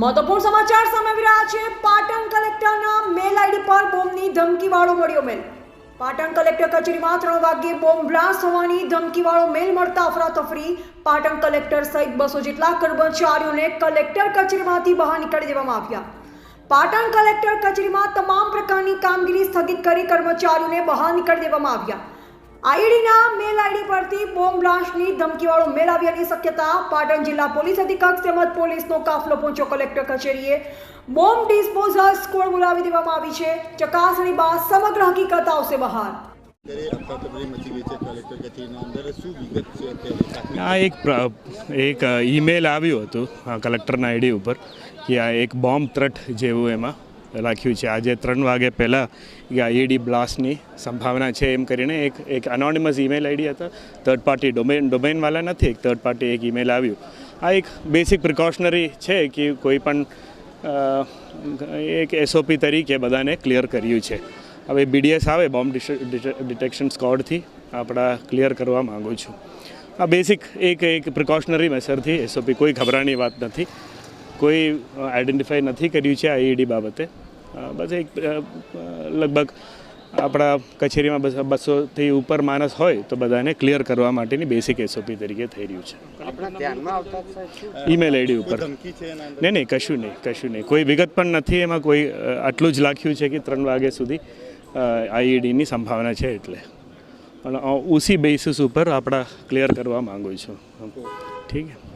મહત્વપૂર્ણ સમાચાર સામે આવી રહ્યા છે. પાટણ કલેક્ટરના મેલ આઈડી પર બોમ્બની ધમકીવાળો મળ્યો મેલ. પાટણ કલેક્ટર કચેરીમાં ત્રણ વાગ્યે બોમ્બ બ્લાસ્ટ હોવાની ધમકીવાળો મેલ મળતા અફરાતફરી પાટણ કલેક્ટર સહિત બસો જેટલા કર્મચારીઓને કલેક્ટર કચેરીમાંથી બહાર નીકળી દેવામાં આવ્યા. પાટણ કલેક્ટર કચેરીમાં તમામ પ્રકારની કામગીરી સ્થગિત કરી કર્મચારીઓને બહાર નીકળી દેવામાં આવ્યા. આઈડીના મેલ આઈડી પરથી બોમ્બ બ્લાસ્ટની ધમકીવાળો મેલ આવ્યાની શક્યતા પાટણ જિલ્લા પોલીસ અધિક્ષક તેમજ પોલીસનો કાફલો પહોંચ્યો કલેક્ટર કચેરીએ. બોમ્બ ડિસ્પોઝલ સ્કોડ બોલાવી દેવામાં આવી છે. ચકાસણી બાદ સમગ્ર હકીકત આવશે બહાર. આ એક એક ઈમેલ આવ્યું હતું કલેક્ટરના આઈડી ઉપર કે આ એક બોમ્બ ત્રટ જેવું એમાં લખ્યું છે. આજે ત્રણ વાગે પહેલાં આઈઈડી બ્લાસ્ટની સંભાવના છે એમ કરીને એક એક અનોનિમસ ઈમેલ આઈડી હતા. થર્ડ પાર્ટી ડોમેન ડોમેનવાળા નથી. એક થર્ડ પાર્ટી એક ઈમેલ આવ્યું. આ એક બેસિક પ્રિકોશનરી છે કે કોઈ પણ એક એસઓપી તરીકે બધાને ક્લિયર કર્યું છે. હવે બીડીએસ આવે બોમ્બ ડિટેક્શન સ્કોડથી આપણા ક્લિયર કરવા માગું છું. આ બેસિક એક એક પ્રિકોશનરી મેસરથી એસઓપી કોઈ ખબરાની વાત નથી. કોઈ આઈડેન્ટિફાઈ નથી કર્યું છે આઈઈડી બાબતે. બસ એક લગભગ આપણા કચેરીમાં બસ બસોથી ઉપર માણસ હોય તો બધાને ક્લિયર કરવા માટેની બેસિક એસઓપી તરીકે થઈ રહ્યું છે. ઈમેલ આઈડી ઉપર. નહીં નહીં કશું નહીં કશું નહીં. કોઈ વિગત પણ નથી એમાં કોઈ આટલું જ લખ્યું છે કે ત્રણ વાગ્યા સુધી આઈઈડીની સંભાવના છે એટલે. પણ ઉસી બેસિસ ઉપર આપણા ક્લિયર કરવા માંગુ છું. ઠીક છે?